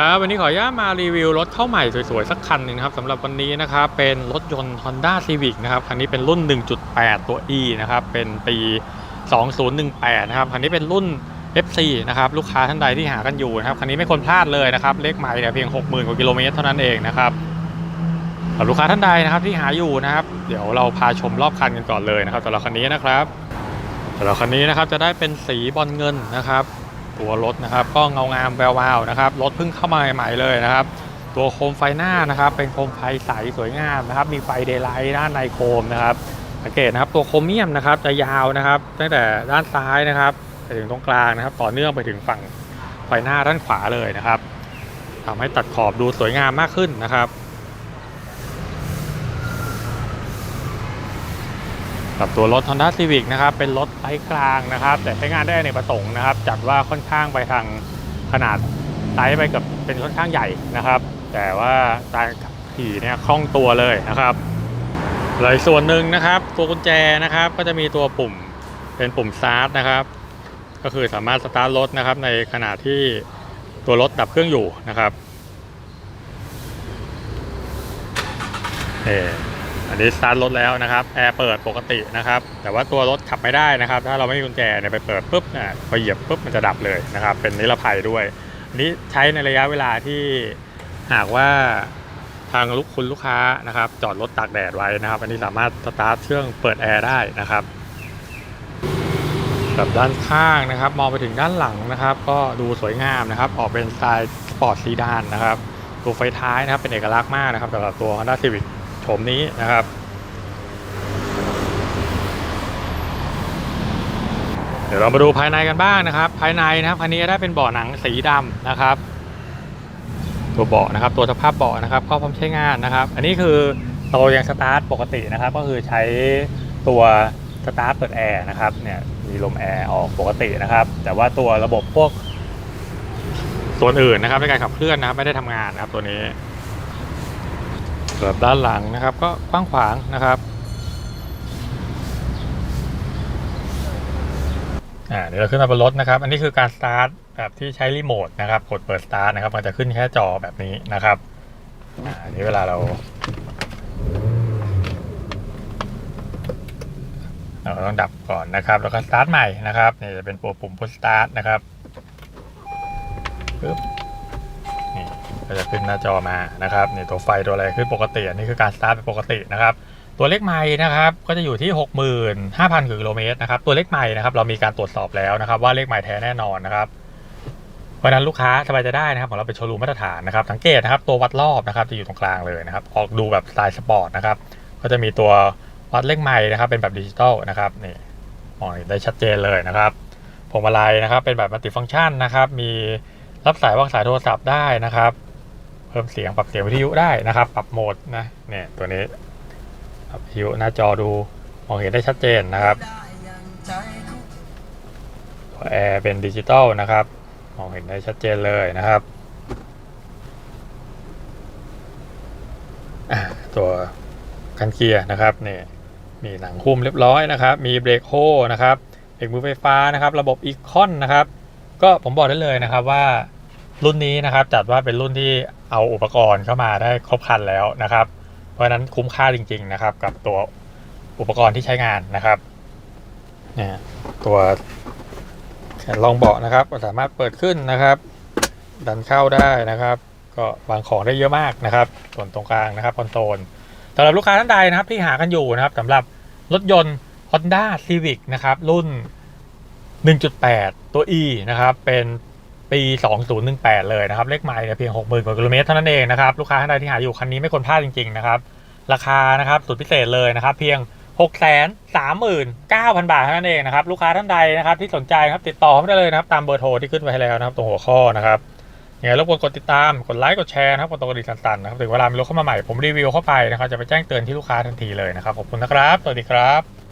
ครับวันนี้ขออนุญาตมารีวิวรถเข้าใหม่สวยๆ สักคันหนึ่งครับสำหรับวันนี้นะครับเป็นรถยนต์ Honda Civic นะครับคันนี้เป็นรุ่น 1.8 ตัว E นะครับเป็นปี 2018 นะครับคันนี้เป็นรุ่น FC นะครับลูกค้าท่านใดที่หากันอยู่นะครับคันนี้ไม่ควรพลาดเลยนะครับเลขใหม่เนี่ยเพียง 60,000 กว่ากิโลเมตรเท่านั้นเองนะครับสำหรับลูกค้าท่านใดนะครับที่หาอยู่นะครับเดี๋ยวเราพาชมรอบคันกันก่อนเลยนะครับสำหรับคันนี้นะครับสำหรับคันนี้นะครับจะได้เป็นสีบอลเงินนะครับ ตัวรถนะครับ ก็เงางามแวววาวนะครับรถเพิ่งเข้ามาใหม่ๆเลยนะครับ ตัวโคมไฟหน้านะครับ เป็นโคมไฟใสสวยงามนะครับ มีไฟเดย์ไลท์ด้านในโคมนะครับสังเกตนะครับตัวโครเมียมนะครับจะยาวนะครับ ตั้งแต่ด้านซ้ายนะครับไปถึงตรงกลางนะครับ ต่อเนื่องไปถึงฝั่งไฟหน้าด้านขวาเลยนะครับทำให้ตัดขอบดูสวยงามมากขึ้นนะครับ กับตัวรถ Honda Civic นะครับ เป็นรถไซส์กลางนะครับ แต่ใช้งานได้ในประสงค์นะครับ จัดว่าค่อนข้างไปทางขนาดไซส์ไปกับเป็นค่อนข้างใหญ่นะครับ แต่ว่าการขับขี่เนี่ยคล่องตัวเลยนะครับเลยส่วนหนึ่งนะครับ ตัวกุญแจนะครับ ก็จะมีตัวปุ่มเป็นปุ่มสตาร์ทนะครับ ก็คือสามารถสตาร์ทรถนะครับ ในขณะที่ตัวรถดับเครื่องอยู่นะครับเอ อันนี้สตาร์ทรถแล้วนะครับแอร์เปิดปกตินะครับ แต่ว่าตัวรถขับไม่ได้นะครับ ถ้าเราไม่มีกุญแจเนี่ยไปเปิดปุ๊บเนี่ยพอเหยียบปุ๊บมันจะดับเลยนะครับ เป็นนิรภัยด้วย อันนี้ใช้ในระยะเวลาที่หากว่าทางลูกคุณลูกค้านะครับ จอดรถตากแดดไว้นะครับ อันนี้สามารถสตาร์ทเครื่องเปิดแอร์ได้นะครับกับด้านข้างนะครับ มองไปถึงด้านหลังนะครับ ก็ดูสวยงามนะครับ ออกเป็นสไตล์สปอร์ตซีดานนะครับตัวไฟท้ายนะครับเป็นเอกลักษณ์มากนะครับสำหรับตัว Honda Civic โฉมนี้นะครับ เดี๋ยวเรามาดูภายในกันบ้างนะครับ ภายในนะครับคันนี้ได้เป็นเบาะหนังสีดำนะครับ ตัวเบาะนะครับ ตัวสภาพเบาะนะครับก็พร้อมใช้งานนะครับ อันนี้คือโตยังสตาร์ทปกตินะครับ ก็คือใช้ตัวสตาร์ทเปิดแอร์นะครับเนี่ยมีลมแอร์ออกปกตินะครับ แต่ว่าตัวระบบพวกส่วนอื่นนะครับในการขับเคลื่อนนะครับไม่ได้ทำงานนะครับตัวนี้ เกือบด้านหลังนะครับก็กว้างขวางนะครับอ่าเดี๋ยวเราขึ้นมาบนรถนะครับ อันนี้คือการสตาร์ทแบบที่ใช้รีโมทนะครับ กดเปิดสตาร์ทนะครับ มันจะขึ้นแค่จอแบบนี้นะครับอ่าอันนี้เวลาเราเราต้องดับก่อนนะครับ แล้วก็สตาร์ทใหม่นะครับนี่จะเป็นปุ่มปุ่มพุชสตาร์ทนะครับปึ๊บ ก็จะขึ้นหน้าจอมานะครับนี่ตัวไฟตัวอะไรขึ้นปกติอันนี้คือการสตาร์ทเป็นปกตินะครับตัวเลขไม้นะครับก็จะอยู่ที่ 65,000กิโลเมตรนะครับตัวเลขไม้นะครับเรามีการตรวจสอบแล้วนะครับ ว่าเลขไม้แท้แน่นอนนะครับเพราะนั้นลูกค้าสบายใจได้นะครับของเราเป็นโชว์รูมมาตรฐานนะครับสังเกตนะครับตัววัดรอบนะครับจะอยู่ตรงกลางเลยนะครับออกดูแบบสไตล์สปอร์ตนะครับก็จะมีตัววัดเลขไม้นะครับ เป็นแบบดิจิตอลนะครับนี่มองเห็นได้ชัดเจนเลยนะครับพวงมาลัยนะครับเป็นแบบมัลติฟังก์ชันนะครับมีรับสายวางสายโทรศัพท์ได้นะครับ พิ่มเสียงปรับเสียงวิทยุได้นะครับ ปรับโหมดนะเนี่ยตัวนี้ปรับวิทยุหน้าจอดูมองเห็นได้ชัดเจนนะครับตัวแอร์เป็นดิจิตอลนะครับมองเห็นได้ชัดเจนเลยนะครับตัวกันเกียร์นะครับเนี่ยมีหนังหุ้มเรียบร้อยนะครับ มีเบรกโฮนะครับเบรกมือไฟฟ้านะครับ ระบบอีคอนนะครับ ก็ผมบอกได้เลยนะครับว่า รุ่นนี้นะครับจัดว่าเป็นรุ่นที่เอาอุปกรณ์เข้ามาได้ครบครันแล้วนะครับ เพราะฉะนั้นคุ้มค่าจริง ๆนะครับ กับตัวอุปกรณ์ที่ใช้งานนะครับเนี่ยตัวแขนรองเบาะนะครับก็สามารถเปิดขึ้นนะครับ ดันเข้าได้นะครับ ก็วางของได้เยอะมากนะครับ ส่วนตรงกลางนะครับคอนโซลสำหรับลูกค้าท่านใดนะครับที่หากันอยู่นะครับสำหรับรถยนต์ Honda Civic นะครับ รุ่น 1.8 ตัว E นะครับ เป็น ปี 2018 เลยนะครับ เลขไม่เพียง 60,000กว่ากิโลเมตรเท่านั้นเองนะครับ ลูกค้าท่านใดที่หาอยู่คันนี้ไม่ควรพลาดจริงๆนะครับ ราคานะครับสุดพิเศษเลยนะครับ เพียง 639,000 บาทเท่านั้นเองนะครับ ลูกค้าท่านใดนะครับที่สนใจครับติดต่อเข้ามาได้เลยนะครับ ตามเบอร์โทรที่ขึ้นไว้ให้แล้วนะครับตรงหัวข้อนะครับยังไงรบกวนกดติดตาม กดไลค์ กดแชร์นะครับ กดตกระดิ่งสั่นๆนะครับ ถึงเวลามีรถเข้ามาใหม่ ผมรีวิวเข้าไปนะครับ จะไปแจ้งเตือนที่ลูกค้าทันทีเลยนะครับ ขอบคุณนะครับ สวัสดีครับ